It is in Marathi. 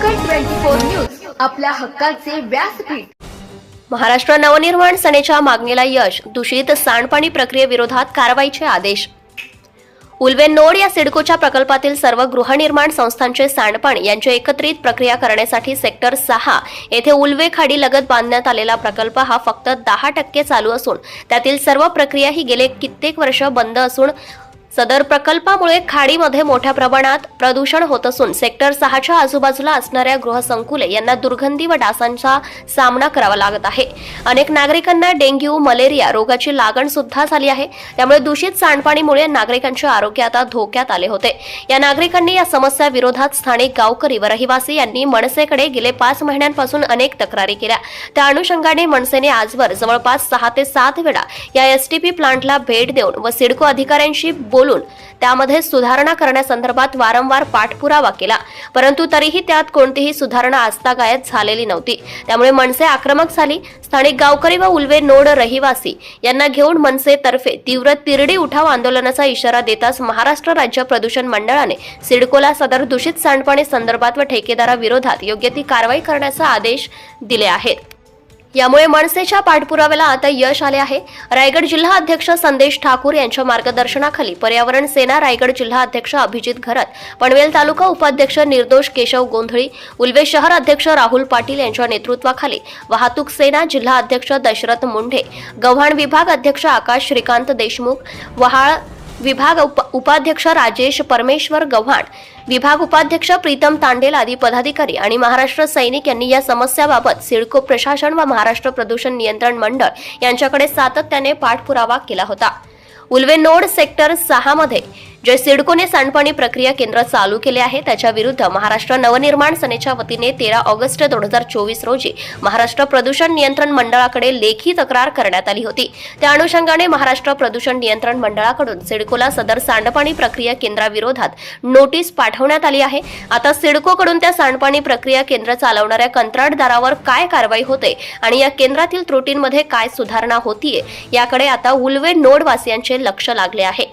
ट्वेंटी फोर न्यूज आपल्या हक्काचे व्यासपीठ. महाराष्ट्र नवनिर्माण सेनेच्या मागणीला यश दूषित सांडपाणी प्रक्रियेविरोधात कारवाईचे आदेश. उल्वे नोड या सिडकोच्या प्रकल्पातील सर्व गृहनिर्माण संस्थांचे सांडपाणी यांची एकत्रित प्रक्रिया करण्यासाठी सेक्टर सहा येथे उल्वे खाडी लगत बांधण्यात आलेला प्रकल्प हा फक्त दहा टक्के चालू असून त्यातील सर्व प्रक्रिया ही गेले कित्येक वर्ष बंद असून सदर प्रकल्पामुळे खाडीमध्ये मोठ्या प्रमाणात प्रदूषण होत असून सेक्टर सहाच्या आजूबाजूला असणाऱ्या गृहसंकुले यांना दुर्गंधी व डासांचा सामना करावा लागत आहे. अनेक नागरिकांना डेंग्यू मलेरिया रोगाची लागण सुद्धा झाली आहे. त्यामुळे दूषित सांडपाणीमुळे नागरिकांचे आरोग्य आता धोक्यात आले होते. या नागरिकांनी या समस्या विरोधात स्थानिक गावकरी व रहिवासी यांनी मनसेकडे गेले पाच महिन्यांपासून अनेक तक्रारी केल्या. त्या अनुषंगाने मनसेने आजवर जवळपास सहा ते सात वेळा या एसटीपी प्लांटला भेट देऊन व सिडको अधिकाऱ्यांशी बोल बोलून त्यामध्ये सुधारणा करण्यासंदर्भात वारंवार पाठपुरावा केला. परंतु तरीही त्यात कोणतीही सुधारणा आजतागायत झालेली नव्हती. त्यामुळे मनसे आक्रमक झाली. स्थानिक गावकरी व उल्वे नोड रहिवासी यांना घेऊन मनसेतर्फे तीव्र तिरडी उठाव आंदोलनाचा इशारा देताच महाराष्ट्र राज्य प्रदूषण मंडळाने सिडकोला सदर दूषित सांडपाणी संदर्भात व ठेकेदाराविरोधात योग्य ती कारवाई करण्याचा आदेश दिले आहेत. यामुळे मनसेच्या पाठपुराव्याला आता यश आले आहे. रायगड जिल्हा अध्यक्ष संदेश ठाकूर यांच्या मार्गदर्शनाखाली पर्यावरण सेना रायगड जिल्हा अध्यक्ष अभिजित घरत पनवेल तालुका उपाध्यक्ष निर्दोष केशव गोंधळी उल्वे शहर अध्यक्ष राहुल पाटील यांच्या नेतृत्वाखाली वाहतूक सेना जिल्हा अध्यक्ष दशरथ मुंढे गव्हाण विभाग अध्यक्ष आकाश श्रीकांत देशमुख वहाळ विभाग उप उपाध्यक्ष राजेश परमेश्वर गव्हाण विभाग उपाध्यक्ष प्रीतम तांडेल आदी पदाधिकारी आणि महाराष्ट्र सैनिक यांनी या समस्याबाबत सिडको प्रशासन व महाराष्ट्र प्रदूषण नियंत्रण मंडळ यांच्याकडे सातत्याने पाठपुरावा केला होता. उल्वे नोड सेक्टर सहामध्ये जे सिडकोने सांडपाणी प्रक्रिया केंद्र चालू केले आहे त्याच्या विरुद्ध महाराष्ट्र नवनिर्माण सेनेच्या वतीने तेरा ऑगस्ट दोन हजार चोवीस रोजी महाराष्ट्र प्रदूषण नियंत्रण मंडळाकडे लेखी तक्रार करण्यात आली होती. त्या अनुषंगाने महाराष्ट्र प्रदूषण नियंत्रण मंडळाकडून सिडकोला सदर सांडपाणी प्रक्रिया केंद्राविरोधात नोटीस पाठवण्यात आली आहे. आता सिडकोकडून त्या सांडपाणी प्रक्रिया केंद्र चालवणाऱ्या कंत्राटदारावर काय कारवाई होते आणि या केंद्रातील त्रुटींमध्ये काय सुधारणा होतीये याकडे आता उल्वे नोडवासियांचे लक्ष लागले आहे.